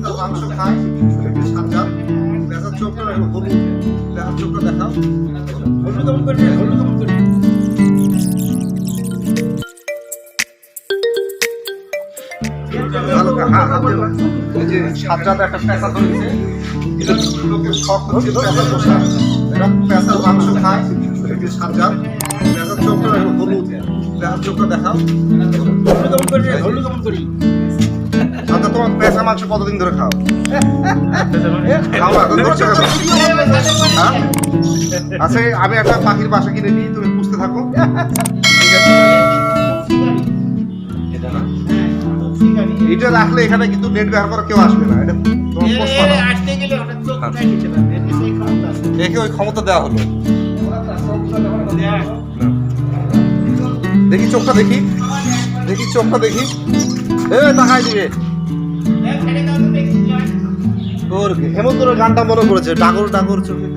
মাংস একটু সাজা দেখার চোখটা হলুদ। দেখার চোখটা দেখাও। হলুদ কেমন করে হলুদ কেমন করে ভালো করে হা- হাত যে সাজ্জাদ একটা পেঁচা ধরেছে এটা লোকের শখ হচ্ছে পেঁচা পোষা মাংস খায় সাজ্জাদ দেখার চোখটা হলুদ। দেখার চোখটা দেখাও। হলুদ কেমন করে হলুদ কেমন পেঁচা মাংস কতদিন ধরে খাও? হ্যাঁ? আচ্ছা আমি একটা পাখির বাসা কিনে নিই তুমি বুঝতে থাকো। ঠিক আছে? এটা রাখলে এখানে কিন্তু নেট ব্যবহার করা কেউ আসবে না। এটা একে ওই ক্ষমতা দেওয়া হলো। দেখি চোখটা দেখি। দেখি চোখটা দেখি। এ তাকাই দিবে তোর হেমন্তর গানটা মনে পড়েছে ডাগর ডাগর চোখে